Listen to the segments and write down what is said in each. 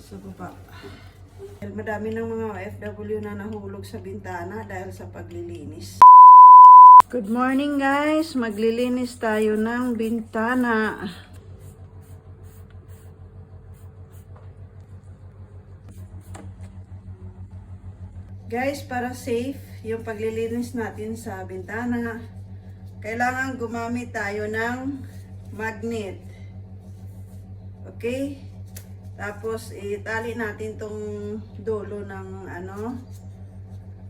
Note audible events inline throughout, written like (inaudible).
Sa baba. Madami ng mga OFW na nahulog sa bintana dahil sa paglilinis. Good morning guys! Maglilinis tayo ng bintana. Guys, para safe yung paglilinis natin sa bintana, kailangan gumamit tayo ng magnet. Okay? Tapos itali natin tong dulo ng ano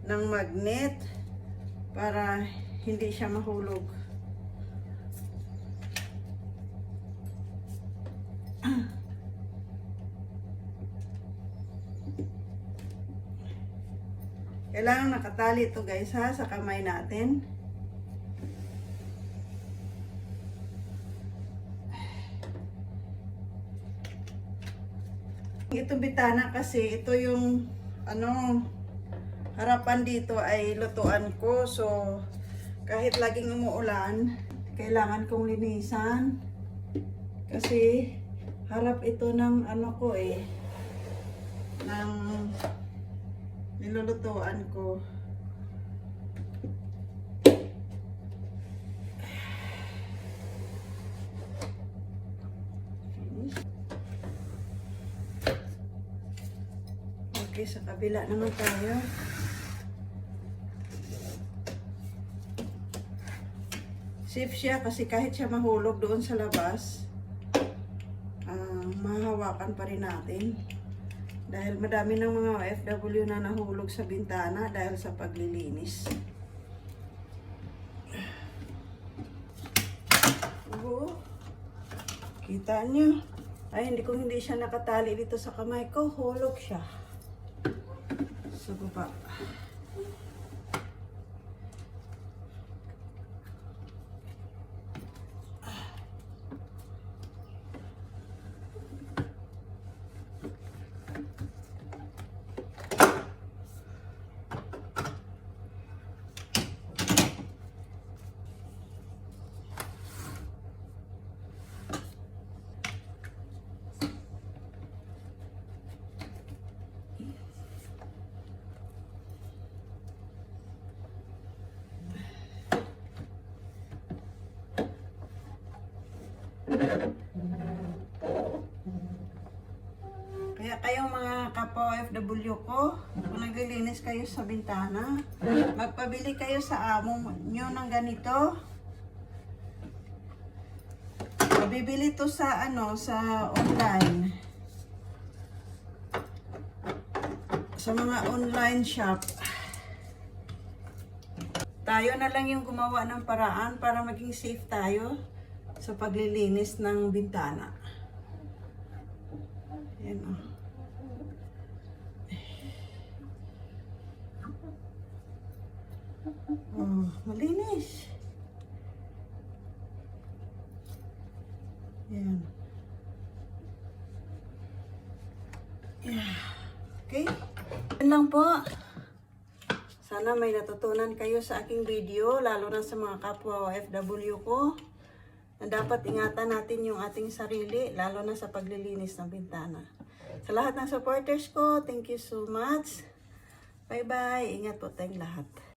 ng magnet para hindi siya mahulog. (clears throat) Kailangan nakatali ito guys ha sa kamay natin. Ito bitana kasi ito yung ano harapan dito ay lutuan ko. So kahit laging umuulan kailangan kong linisan. Kasi harap ito ng ano ko eh ng nilulutuan ko Okay, sa kabila naman tayo. Safe siya kasi kahit siya mahulog doon sa labas, ah, mahahawakan pa rin natin. Dahil madami ng mga OFW na nahulog sa bintana dahil sa paglilinis. Oo. Kita niyo. Ay, hindi ko hindi siya nakatali dito sa kamay ko. Hulog siya. Sa baba. Kaya kayong mga kapwa OFW ko, kung naglilinis kayo sa bintana, magpabili kayo sa amo nyo ng ganito. Bibili to sa ano, sa online. Sa mga online shop. Tayo na lang yung gumawa ng paraan para maging safe tayo sa paglilinis ng bintana. Yan o. Oh, malinis. Yan. Yeah. Okay? Yan lang po. Sana may natutunan kayo sa aking video, lalo na sa mga kapwa OFW ko, na dapat ingatan natin yung ating sarili, lalo na sa paglilinis ng bintana. Sa lahat ng supporters ko, thank you so much. Bye-bye. Ingat po tayong lahat.